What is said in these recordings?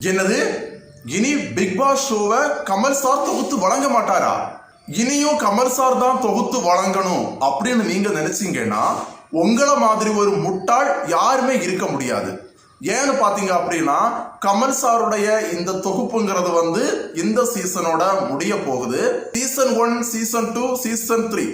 என்னது? இனி big pass ஷோவை கமல் சார் தொகுத்து வழங்க மாட்டாரா? இனியும் கமல் சார் தான் தொகுத்து வழங்கணும் அப்படின்னு நீங்க நினைச்சீங்கன்னா உங்களை மாதிரி ஒரு முட்டாள் யாருமே இருக்க முடியாது. ஏன்னு பாத்தீங்க அப்படின்னா கமல் சாருடைய இந்த தொகுப்புங்கிறது வந்து இந்த சீசனோட முடிய போகுது. Season one season two season three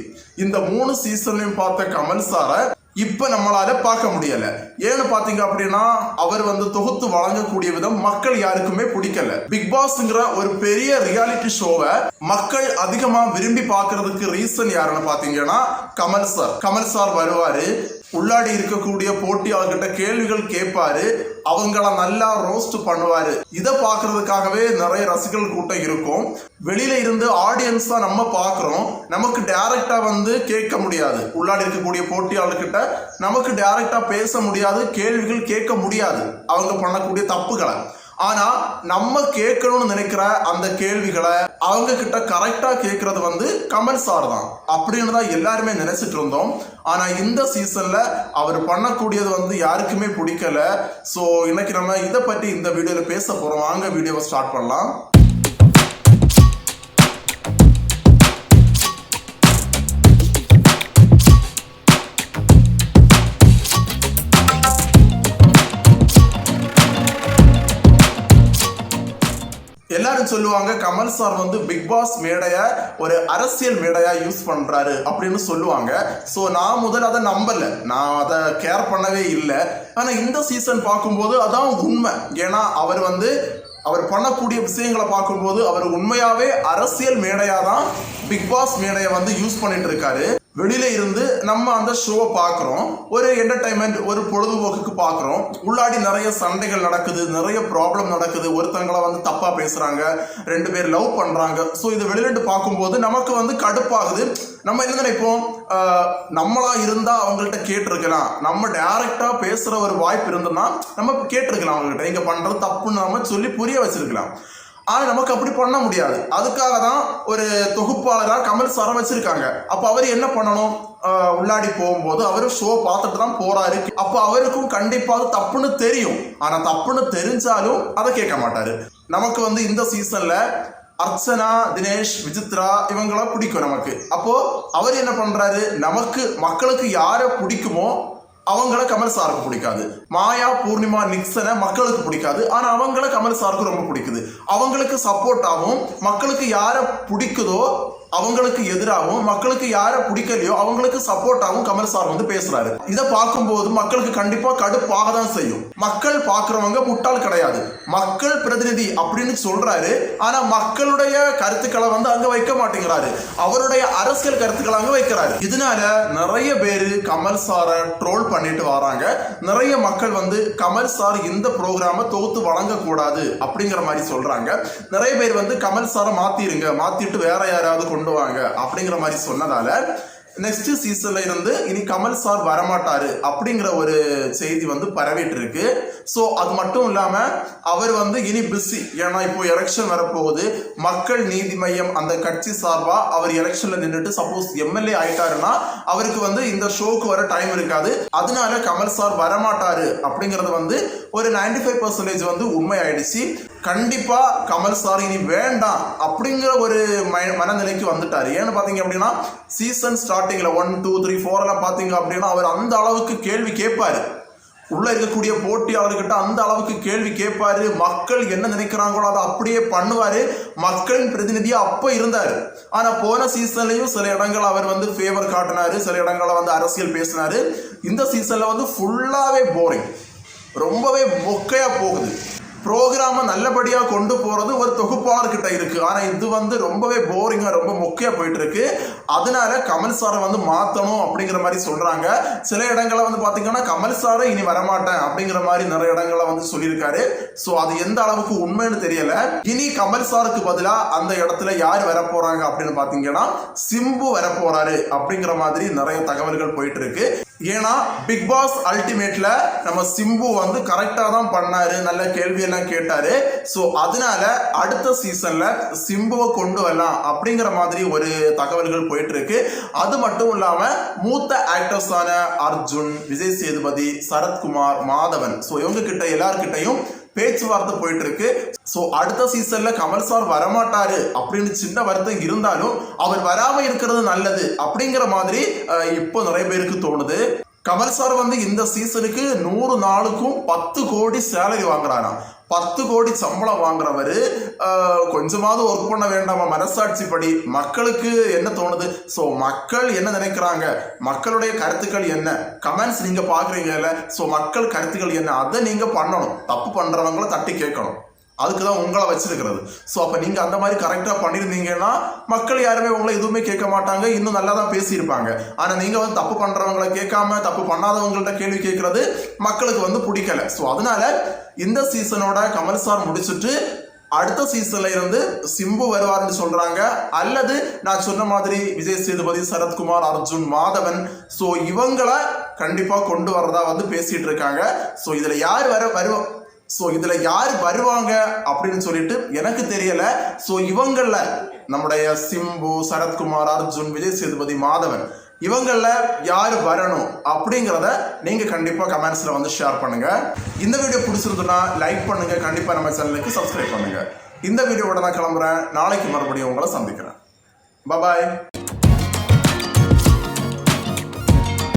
இந்த மூணு சீசன்லையும் பார்த்த கமல் சாரை இப்போ நம்மளால பார்க்க முடியல. ஏன்னு பார்த்தீங்க அப்படின்னா அவர் வந்து தொகுத்து வழங்கக்கூடிய விதம் மக்கள் யாருக்குமே பிடிக்கல. பிக் பாஸ்ங்கிற ஒரு பெரிய ரியாலிட்டி ஷோவை மக்கள் அதிகமாக விரும்பி பார்க்கறதுக்கு ரீசன் யாருன்னு பார்த்தீங்கன்னா கமல் சார் கமல் சார் வருவார். உள்ளாடி இருக்கக்கூடிய போட்டியாளர்கிட்ட கேள்விகள் கேட்பாரு. அவங்கள நல்லா ரோஸ்ட் பண்ணுவாரு. இதை பாக்குறதுக்காகவே நிறைய ரசிகர்கள் கூட்டம் இருக்கும். வெளியில இருந்து ஆடியன்ஸ் தான் நம்ம பார்க்குறோம். நமக்கு டைரக்டா வந்து கேட்க முடியாது. உள்ளாடி இருக்கக்கூடிய போட்டியாளர்கிட்ட நமக்கு டைரக்டா பேச முடியாது. கேள்விகள் கேட்க முடியாது. அவங்க பண்ணக்கூடிய தப்புகளை. ஆனா நம்ம கேட்கணும்னு நினைக்கிற அந்த கேள்விகளை அவங்க கிட்ட கரெக்டா கேட்கறது வந்து கமல் சார் தான். அப்படின்னு தான் எல்லாருமே நினைச்சிட்டு இருந்தோம். ஆனா இந்த சீசன்ல அவர் பண்ணக்கூடியது வந்து யாருக்குமே பிடிக்கல. ஸோ இன்னைக்கு நம்ம இதை பற்றி இந்த வீடியோல பேச போறோம். வாங்க வீடியோவை ஸ்டார்ட் பண்ணலாம். எல்லாரும் சொல்லுவாங்க கமல் சார் வந்து பிக் பாஸ் மேடைய ஒரு அரசியல் மேடையா யூஸ் பண்றாரு அப்படின்னு சொல்லுவாங்க. ஸோ நான் முதல் அதை நம்பல. நான் அதை கேர் பண்ணவே இல்லை. ஆனா இந்த சீசன் பார்க்கும்போது அதான் உண்மை. ஏன்னா அவர் வந்து அவர் பண்ணக்கூடிய விஷயங்களை பார்க்கும்போது அவர் உண்மையாவே அரசியல் மேடையா தான் பிக் பாஸ் மேடையை வந்து யூஸ் பண்ணிட்டு இருக்காரு. வெளியில இருந்து நம்ம அந்த ஷோவை பார்க்குறோம். ஒரு என்டர்டைன்மெண்ட் ஒரு பொழுதுபோக்குக்கு பார்க்குறோம். உள்ளாடி நிறைய சண்டைகள் நடக்குது நிறைய ப்ராப்ளம் நடக்குது. ஒருத்தங்களை வந்து தப்பாக பேசுகிறாங்க ரெண்டு பேர் லவ் பண்ணுறாங்க ஸோ இது வெளியிட்டு பார்க்கும்போது நமக்கு வந்து கடுப்பாகுது. நம்ம என்ன நினைப்போம்? நம்மளா இருந்தா அவங்கள்ட்ட கேட்டிருக்கலாம். நம்ம டைரக்டா பேசுற ஒரு வாய்ப்பு இருந்ததுன்னா நம்ம கேட்டிருக்கலாம் அவங்ககிட்ட இங்க பண்றது தப்புன்னு நம்ம சொல்லி புரிய வச்சிருக்கலாம். ஆனால் நமக்கு அப்படி பண்ண முடியாது. அதுக்காக தான் ஒரு தொகுப்பாளராக கமல் சாரை வச்சிருக்காங்க. அப்போ அவர் என்ன பண்ணணும்? உள்ளாடி போகும்போது அவர் ஷோ பார்த்துட்டு தான் போறாரு. அப்போ அவருக்கும் கண்டிப்பாக தப்புன்னு தெரியும். ஆனால் தப்புன்னு தெரிஞ்சாலும் அதை கேட்க மாட்டாரு. நமக்கு வந்து இந்த சீசன்ல அர்ச்சனா தினேஷ் விசித்ரா இவங்களாம் பிடிக்கும் நமக்கு. அப்போ அவர் என்ன பண்றாரு? நமக்கு மக்களுக்கு யாரை பிடிக்குமோ அவங்கள கமல் சாருக்கு பிடிக்காது. மாயா பூர்ணிமா நிக்சனை மக்களுக்கு பிடிக்காது. ஆனா அவங்கள கமல் சாருக்கு ரொம்ப பிடிக்குது. அவங்களுக்கு சப்போர்ட்டாகவும் மக்களுக்கு யாரை பிடிக்குதோ அவங்களுக்கு எதிராகவும் மக்களுக்கு யாரை பிடிக்கலையோ அவங்களுக்கு சப்போர்ட்டாகவும் கமல் சார் வந்து பேசுறாரு. இதை பார்க்கும்போது மக்களுக்கு கண்டிப்பா கடுப்பாக தான் செய்யும். மக்கள் பார்க்குறவங்க முட்டாள் கிடையாது. மக்கள் பிரதிநிதி அப்படின்னு சொல்றாரு. ஆனா மக்களுடைய கருத்துக்களை வந்து அங்க வைக்க மாட்டேங்கிறாரு. அவருடைய அரசியல் கருத்துக்களை அங்க வைக்கிறாரு. இதனால நிறைய பேரு கமல் சாரை ட்ரோல் பண்ணிட்டு வராங்க. நிறைய மக்கள் வந்து கமல் சார் இந்த ப்ரோக்ராமை தொகுத்து வழங்கக்கூடாது அப்படிங்கிற மாதிரி சொல்றாங்க. நிறைய பேர் வந்து கமல் சாரை மாத்திருங்க. மாத்திட்டு வேற யாராவது கொண்டு வாங்க அப்படிங்கிற மாதிரி சொன்னதால நெக்ஸ்ட் சீசன்ல இருந்து இனி கமல் சார் வரமாட்டாரு அப்படிங்கிற ஒரு செய்தி வந்து பரவிட்டு இருக்கு ஸோ அது மட்டும் இல்லாம அவர் வந்து இனி பிஸி ஏன்னா இப்போ எலெக்ஷன் வரப்போகுது. மக்கள் நீதி மையம் அந்த கட்சி சார்பா அவர் எலெக்ஷன்ல நின்றுட்டு சப்போஸ் எம்எல்ஏ ஆயிட்டாருன்னா அவருக்கு வந்து இந்த ஷோக்கு வர டைம் இருக்காது. அதனால கமல் சார் வரமாட்டாரு அப்படிங்கறது வந்து ஒரு 95% ஃபைவ் பர்சன்டேஜ் வந்து உண்மை ஆயிடுச்சு கண்டிப்பாக கமல் சார் இனி வேண்டாம் அப்படிங்கிற ஒரு மனநிலைக்கு வந்துட்டார். ஏன்னு பார்த்தீங்க அப்படின்னா சீசன் ஸ்டார்டிங்கில் ஒன் டூ த்ரீ ஃபோர் பார்த்தீங்க அப்படின்னா அவர் அந்த அளவுக்கு கேள்வி கேட்பார். உள்ளே இருக்கக்கூடிய போட்டியாளர்கிட்ட அந்த அளவுக்கு கேள்வி கேட்பார். மக்கள் என்ன நினைக்கிறாங்களோ அதை அப்படியே பண்ணுவார். மக்களின் பிரதிநிதியாக அப்போ இருந்தார். ஆனால் போன சீசன்லேயும் சில இடங்கள் அவர் வந்து ஃபேவர் காட்டினார். சில இடங்களில் வந்து அரசியல் பேசினாரு. இந்த சீசனில் வந்து ஃபுல்லாகவே போரிங் ரொம்பவே மொக்கையாக போகுது. ப்ரோக்ராமை நல்லபடியாக கொண்டு போகிறது ஒரு தொகுப்பாளர்கிட்ட இருக்குது ஆனால் இது வந்து ரொம்பவே போரிங்காக ரொம்ப முக்கியம் போயிட்டுருக்கு. அதனால கமல் சாரை வந்து மாற்றணும் அப்படிங்கிற மாதிரி சொல்கிறாங்க சில இடங்கள்ல வந்து பார்த்திங்கன்னா கமல் சாரை இனி வரமாட்டேன் அப்படிங்கிற மாதிரி நிறைய இடங்களை வந்து சொல்லியிருக்காரு. ஸோ அது எந்த அளவுக்கு உண்மைன்னு தெரியலை. இனி கமல் சாருக்கு பதிலாக அந்த இடத்துல யார் வர அப்படின்னு பார்த்தீங்கன்னா சிம்பு வரப்போகிறாரு அப்படிங்கிற மாதிரி நிறைய தகவல்கள் போயிட்டு இருக்கு ஏன்னா பிக் பாஸ் அல்டிமேட்ல நம்ம சிம்பு வந்து கரெக்டாக தான் பண்ணாரு நல்ல கேள்வி எல்லாம் கேட்டாரு. ஸோ அதனால அடுத்த சீசன்ல சிம்புவை கொண்டு வரலாம் அப்படிங்கிற மாதிரி ஒரு தகவல்கள் போயிட்டு இருக்கு அது மட்டும் இல்லாம மூத்த ஆக்டர்ஸான அர்ஜுன் விஜய் சேதுபதி சரத்குமார் மாதவன். ஸோ இவங்க கிட்ட எல்லார்கிட்டையும் பேச்சுவார்த்தை போயிட்டு இருக்கு ஸோ அடுத்த சீசன்ல கமல் சார் வரமாட்டாரு அப்படின்னு சின்ன வருத்தம் இருந்தாலும் அவர் வராம இருக்கிறது நல்லது அப்படிங்கிற மாதிரி இப்போ நிறைய பேருக்கு தோணுது. கமல் சார் வந்து இந்த சீசனுக்கு நூறு நாளுக்கும் பத்து கோடி சேலரி வாங்குறாராம். பத்து கோடி சம்பளம் வாங்குறவர் கொஞ்சமாவது ஒர்க் பண்ண வேண்டாமா? மனசாட்சி படி மக்களுக்கு என்ன தோணுது? ஸோ மக்கள் என்ன நினைக்கிறாங்க? மக்களுடைய கருத்துக்கள் என்ன? கமெண்ட்ஸ் நீங்கள் பார்க்குறீங்கல்ல ஸோ மக்கள் கருத்துக்கள் என்ன? அதை நீங்கள் பண்ணணும். தப்பு பண்ணுறவங்கள தட்டி கேட்கணும். அதுக்கு தான் உங்களை வச்சிருக்கிறது. ஸோ அப்போ நீங்கள் அந்த மாதிரி கரெக்டாக பண்ணியிருந்தீங்கன்னா மக்கள் யாருமே உங்களை எதுவுமே கேட்க மாட்டாங்க. இன்னும் நல்லா தான் பேசியிருப்பாங்க. ஆனால் நீங்கள் வந்து தப்பு பண்ணுறவங்களை கேட்காம தப்பு பண்ணாதவங்கள்ட்ட கேள்வி கேட்குறது மக்களுக்கு வந்து பிடிக்கல. ஸோ அதனால இந்த சீசனோட கமல் சார் முடிச்சுட்டு அடுத்த சீசன்ல இருந்து சிம்பு வருவார்னு சொல்றாங்க. அல்லது நான் சொன்ன மாதிரி விஜய் சேதுபதி சரத்குமார் அர்ஜுன் மாதவன். ஸோ இவங்களை கண்டிப்பா கொண்டு வரதா வந்து பேசிட்டு இருக்காங்க. ஸோ இதுல யார் வர வருவா ஸோ இதில் யார் வருவாங்க அப்படின்னு சொல்லிட்டு எனக்கு தெரியல. ஸோ இவங்களில் நம்முடைய சிம்பு சரத்குமார் அர்ஜுன் விஜய் சேதுபதி மாதவன் இவங்களில் யார் வரணும் அப்படிங்கிறத நீங்கள் கண்டிப்பாக கமெண்ட்ஸில் வந்து ஷேர் பண்ணுங்கள் இந்த வீடியோ பிடிச்சிருந்துன்னா லைக் பண்ணுங்கள் கண்டிப்பாக நம்ம சேனலுக்கு சப்ஸ்கிரைப் பண்ணுங்கள் இந்த வீடியோவோட நான் கிளம்புறேன். நாளைக்கு மறுபடியும் உங்களை சந்திக்கிறேன். பாய்